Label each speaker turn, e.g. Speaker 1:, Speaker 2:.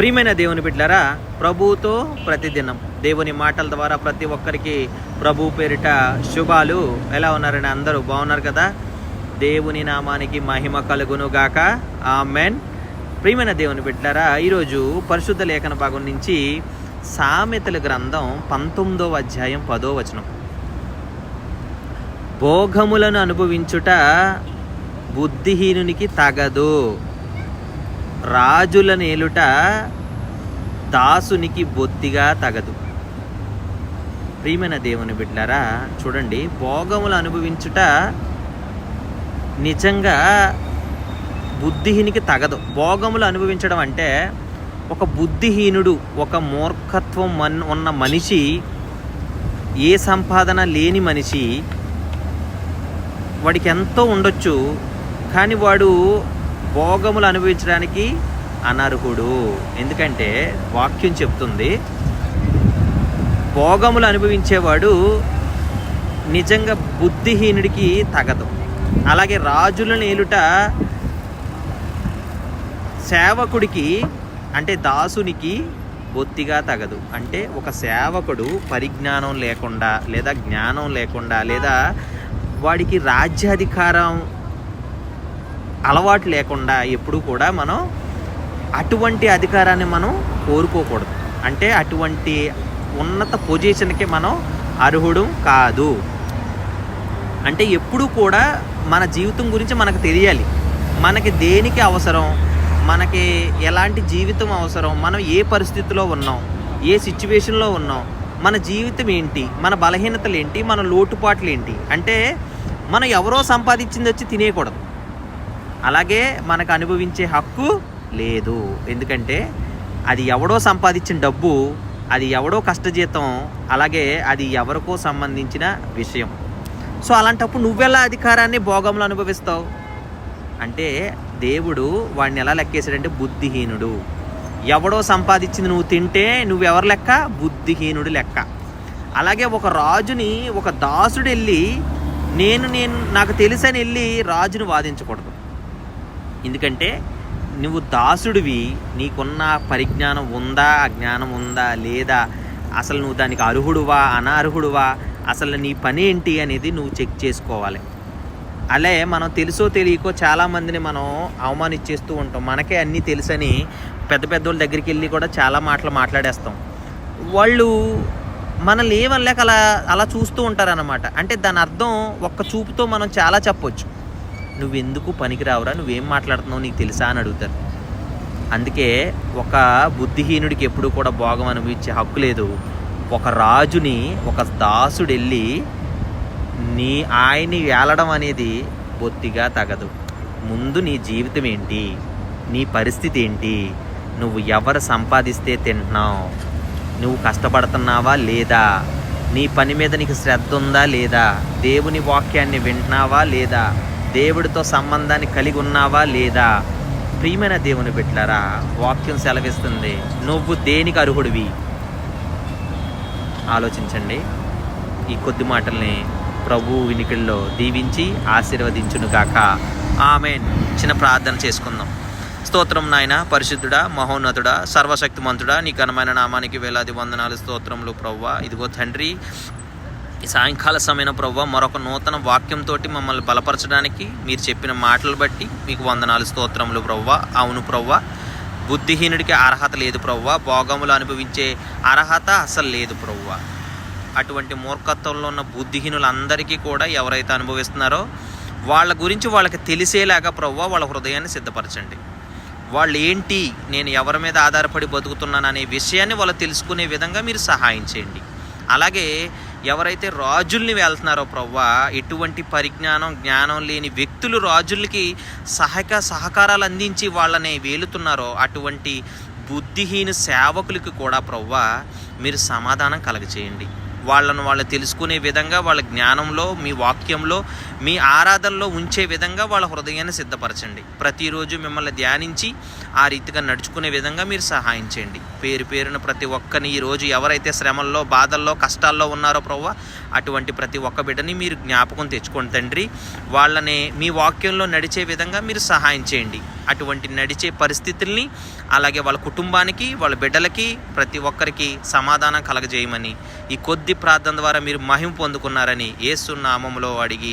Speaker 1: ప్రియమైన దేవుని బిడ్డారా ప్రభువుతో ప్రతిదినం దేవుని మాటల ద్వారా ప్రతి ఒక్కరికి ప్రభు పేరిట శుభాలు. ఎలా ఉన్నారని అందరూ? బాగున్నారు కదా? దేవుని నామానికి మహిమ కలుగును గాక ఆమెన్. ప్రియమైన దేవుని బిడ్డారా ఈరోజు పరిశుద్ధ లేఖన భాగం నుంచి సామెతల గ్రంథం పంతొమ్మిదవ అధ్యాయం పదో వచనం. భోగములను అనుభవించుట బుద్ధిహీనునికి తగదు. రాజుల నేలుట దాసునికి బొత్తిగా తగదు. ప్రియమైన దేవుని బిడ్డారా చూడండి భోగములు అనుభవించుట నిజంగా బుద్ధిహీనికి తగదు. భోగములు అనుభవించడం అంటే ఒక బుద్ధిహీనుడు ఒక మూర్ఖత్వం మన్ ఉన్న మనిషి ఏ సంపాదన లేని మనిషి వాడికి ఎంతో ఉండొచ్చు కానీ వాడు భోగములు అనుభవించడానికి అనర్హుడు. ఎందుకంటే వాక్యం చెప్తుంది భోగములు అనుభవించేవాడు నిజంగా బుద్ధిహీనుడికి తగదు. అలాగే రాజులను ఏలుట సేవకుడికి అంటే దాసునికి బొత్తిగా తగదు. అంటే ఒక సేవకుడు పరిజ్ఞానం లేకుండా లేదా జ్ఞానం లేకుండా లేదా వాడికి రాజ్యాధికారం అలవాటు లేకుండా ఎప్పుడు కూడా మనం అటువంటి అధికారాన్ని మనం కోరుకోకూడదు. అంటే అటువంటి ఉన్నత పొజిషన్కి మనం అర్హుడు కాదు. అంటే ఎప్పుడు కూడా మన జీవితం గురించి మనకు తెలియాలి. మనకి దేనికి అవసరం? మనకి ఎలాంటి జీవితం అవసరం? మనం ఏ పరిస్థితిలో ఉన్నాం? ఏ సిచ్యువేషన్లో ఉన్నాం? మన జీవితం ఏంటి? మన బలహీనతలు ఏంటి? మన లోటుపాట్లు ఏంటి? అంటే మనం ఎవరో సంపాదించింది వచ్చి తినేయకూడదు. అలాగే మనకు అనుభవించే హక్కు లేదు. ఎందుకంటే అది ఎవడో సంపాదించిన డబ్బు అది ఎవడో కష్టజీతం అలాగే అది ఎవరికో సంబంధించిన విషయం. సో అలాంటప్పుడు నువ్వెలా అధికారాన్ని భోగంలో అనుభవిస్తావు? అంటే దేవుడు వాడిని ఎలా లెక్కేశాడంటే బుద్ధిహీనుడు. ఎవడో సంపాదించింది నువ్వు తింటే నువ్వెవరు లెక్క? బుద్ధిహీనుడు లెక్క. అలాగే ఒక రాజుని ఒక దాసుడు వెళ్ళి నేను నేను నాకు తెలుసని వెళ్ళి రాజును వాదించకూడదు. ఎందుకంటే నువ్వు దాసుడివి నీకున్న పరిజ్ఞానం ఉందా అజ్ఞానం ఉందా లేదా అసలు నువ్వు దానికి అర్హుడువా అనర్హుడువా అసలు నీ పని ఏంటి అనేది నువ్వు చెక్ చేసుకోవాలి. అలే మనం తెలుసో తెలియకో చాలామందిని మనం అవమానిచ్చేస్తూ ఉంటాం. మనకే అన్నీ తెలుసని పెద్ద పెద్దోళ్ళ దగ్గరికి వెళ్ళి కూడా చాలా మాటలు మాట్లాడేస్తాం. వాళ్ళు మనల్ని ఏమనలేక అలా అలా చూస్తూ ఉంటారన్నమాట. అంటే దాని అర్థం ఒక్క చూపుతో మనం చాలా చెప్పొచ్చు. నువ్వెందుకు పనికిరావురా? నువ్వేం మాట్లాడుతున్నావు? నీకు తెలుసా అని అడుగుతారు. అందుకే ఒక బుద్ధిహీనుడికి ఎప్పుడు కూడా భోగం అనుభవించే హక్కు లేదు. ఒక రాజుని ఒక దాసుడు వెళ్ళి నీ ఆయన్ని వేలడం అనేది బొత్తిగా తగదు. ముందు నీ జీవితం ఏంటి? నీ పరిస్థితి ఏంటి? నువ్వు ఎవరు సంపాదిస్తే తింటున్నావు? నువ్వు కష్టపడుతున్నావా లేదా? నీ పని మీద నీకు శ్రద్ధ ఉందా లేదా? దేవుని వాక్యాన్ని వింటున్నావా లేదా? దేవుడితో సంబంధాన్ని కలిగి ఉన్నావా లేదా? ప్రియమైన దేవుని బిడ్డలారా వాక్యం సెలవిస్తుంది. నువ్వు దేనికి అర్హుడివి? ఆలోచించండి. ఈ కొద్ది మాటల్ని ప్రభు వినికిల్లో దీవించి ఆశీర్వదించునుగాక. ఆమె చిన్న ప్రార్థన చేసుకుందాం. స్తోత్రం నాయన పరిశుద్ధుడా మహోన్నతుడా సర్వశక్తిమంతుడా నీ ఘనమైన నామానికి వేలాది వందనాలు స్తోత్రములు ప్రవ్వ. ఇదిగో తండ్రి ఈ సాయంకాల సమయం ప్రవ్వ మరొక నూతన వాక్యంతో మమ్మల్ని బలపరచడానికి మీరు చెప్పిన మాటలు బట్టి మీకు వందనాలు స్తోత్రములు ప్రవ్వ. అవును ప్రవ్వ బుద్ధిహీనుడికి అర్హత లేదు ప్రవ్వ. భోగములు అనుభవించే అర్హత అసలు లేదు ప్రవ్వ. అటువంటి మూర్ఖత్వంలో ఉన్న బుద్ధిహీనులందరికీ కూడా ఎవరైతే అనుభవిస్తున్నారో వాళ్ళ గురించి వాళ్ళకి తెలిసేలాగా ప్రవ్వ వాళ్ళ హృదయాన్ని సిద్ధపరచండి. వాళ్ళు ఏంటి నేను ఎవరి మీద ఆధారపడి బతుకుతున్నాను అనే విషయాన్ని వాళ్ళు తెలుసుకునే విధంగా మీరు సహాయం చేయండి. అలాగే ఎవరైతే రాజుల్ని వెళ్తున్నారో ప్రవ్వా ఎటువంటి పరిజ్ఞానం జ్ఞానం లేని వ్యక్తులు రాజులకి సహాయక సహకారాలు అందించి వాళ్ళని వేలుతున్నారో అటువంటి బుద్ధిహీన సేవకులకి కూడా ప్రవ్వా మీరు సమాధానం కలగచేయండి. వాళ్ళను వాళ్ళు తెలుసుకునే విధంగా వాళ్ళ జ్ఞానంలో మీ వాక్యంలో మీ ఆరాధనలో ఉంచే విధంగా వాళ్ళ హృదయాన్ని సిద్ధపరచండి. ప్రతిరోజు మిమ్మల్ని ధ్యానించి ఆ రీతిగా నడుచుకునే విధంగా మీరు సహాయం చేయండి. పేరు పేరున ప్రతి ఒక్కరిని ఈరోజు ఎవరైతే శ్రమల్లో బాధల్లో కష్టాల్లో ఉన్నారో ప్రవ్వ అటువంటి ప్రతి ఒక్క బిడ్డని మీరు జ్ఞాపకం తెచ్చుకోండి తండ్రి. వాళ్ళని మీ వాక్యంలో నడిచే విధంగా మీరు సహాయం చేయండి. అటువంటి నడిచే పరిస్థితుల్ని అలాగే వాళ్ళ కుటుంబానికి వాళ్ళ బిడ్డలకి ప్రతి ఒక్కరికి సమాధానం కలగజేయమని ఈ కొద్ది ప్రార్థన ద్వారా మీరు మహిమ పొందుకున్నారని ఏసు నామంలో అడిగి